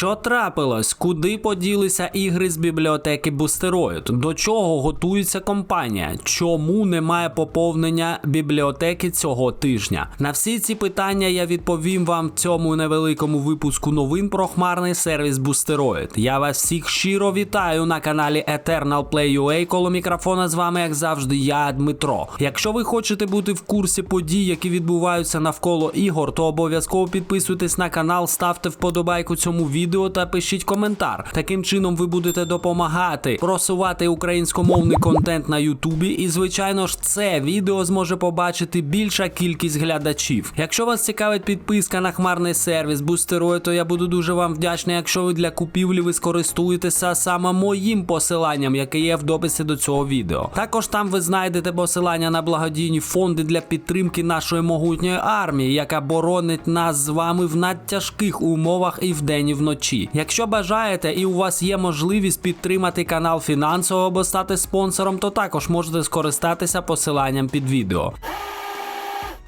Що трапилось? Куди поділися ігри з бібліотеки Boosteroid? До чого готується компанія? Чому немає поповнення бібліотеки цього тижня? На всі ці питання я відповім вам в цьому невеликому випуску новин про хмарний сервіс Boosteroid. Я вас всіх щиро вітаю на каналі Eternal Play UA. Коло мікрофона з вами, як завжди, я Дмитро. Якщо ви хочете бути в курсі подій, які відбуваються навколо ігор, то обов'язково підписуйтесь на канал, ставте вподобайку цьому відео та пишіть коментар. Таким чином ви будете допомагати просувати українськомовний контент на Ютубі. І, звичайно ж, це відео зможе побачити більша кількість глядачів. Якщо вас цікавить підписка на хмарний сервіс Бустерою, то я буду дуже вам вдячний, якщо ви для купівлі ви скористуєтеся саме моїм посиланням, яке є в дописі до цього відео. Також там ви знайдете посилання на благодійні фонди для підтримки нашої могутньої армії, яка боронить нас з вами в надтяжких умовах і вдень і вночі. Якщо бажаєте і у вас є можливість підтримати канал фінансово або стати спонсором, то також можете скористатися посиланням під відео.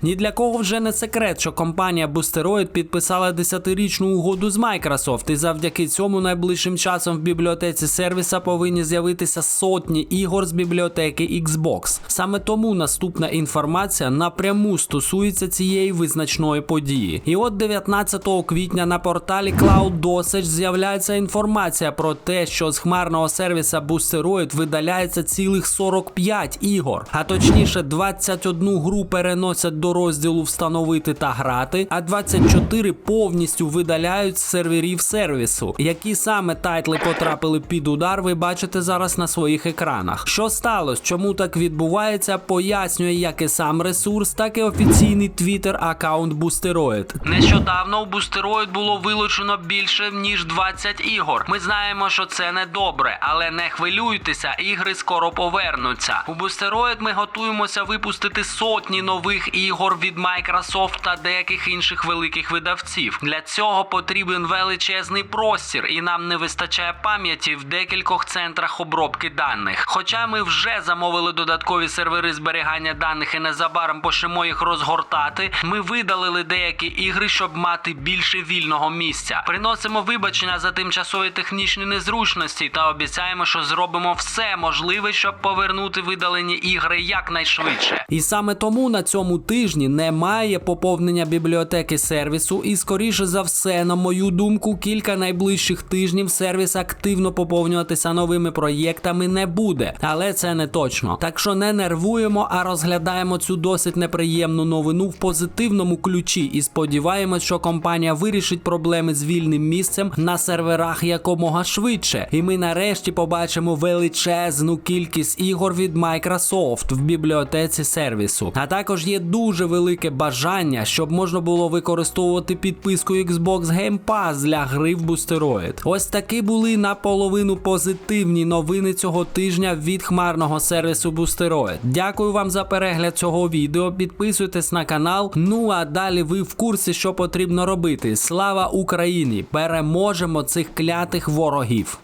Ні для кого вже не секрет, що компанія Boosteroid підписала 10-річну угоду з Microsoft, і завдяки цьому найближчим часом в бібліотеці сервіса повинні з'явитися сотні ігор з бібліотеки Xbox. Саме тому наступна інформація напряму стосується цієї визначної події. І от 19 квітня на порталі Cloud Dosage з'являється інформація про те, що з хмарного сервіса Boosteroid видаляється цілих 45 ігор, а точніше 21 гру переносять до розділу встановити та грати, а 24 повністю видаляють з серверів сервісу. Які саме тайтли потрапили під удар, ви бачите зараз на своїх екранах. Що сталося? Чому так відбувається? Пояснює як і сам ресурс, так і офіційний твіттер аккаунт Boosteroid. Нещодавно у Boosteroid було вилучено більше ніж 20 ігор. Ми знаємо, що це не добре, але не хвилюйтеся, ігри скоро повернуться. У Boosteroid ми готуємося випустити сотні нових ігор від Microsoft та деяких інших великих видавців. Для цього потрібен величезний простір, і нам не вистачає пам'яті в декількох центрах обробки даних. Хоча ми вже замовили додаткові сервери зберігання даних і незабаром почнемо їх розгортати, ми видалили деякі ігри, щоб мати більше вільного місця. Приносимо вибачення за тимчасові технічні незручності та обіцяємо, що зробимо все можливе, щоб повернути видалені ігри якнайшвидше. І саме тому на цьому тижні немає поповнення бібліотеки сервісу, і скоріше за все, на мою думку, кілька найближчих тижнів сервіс активно поповнюватися новими проєктами не буде, але це не точно. Так що не нервуємо, а розглядаємо цю досить неприємну новину в позитивному ключі і сподіваємось, що компанія вирішить проблеми з вільним місцем на серверах якомога швидше. І ми нарешті побачимо величезну кількість ігор від Microsoft в бібліотеці сервісу. А також є дуже велике бажання, щоб можна було використовувати підписку Xbox Game Pass для гри в Boosteroid. Ось такі були наполовину позитивні новини цього тижня від хмарного сервісу Boosteroid. Дякую вам за перегляд цього відео. Підписуйтесь на канал. Ну а далі ви в курсі, що потрібно робити. Слава Україні! Переможемо цих клятих ворогів!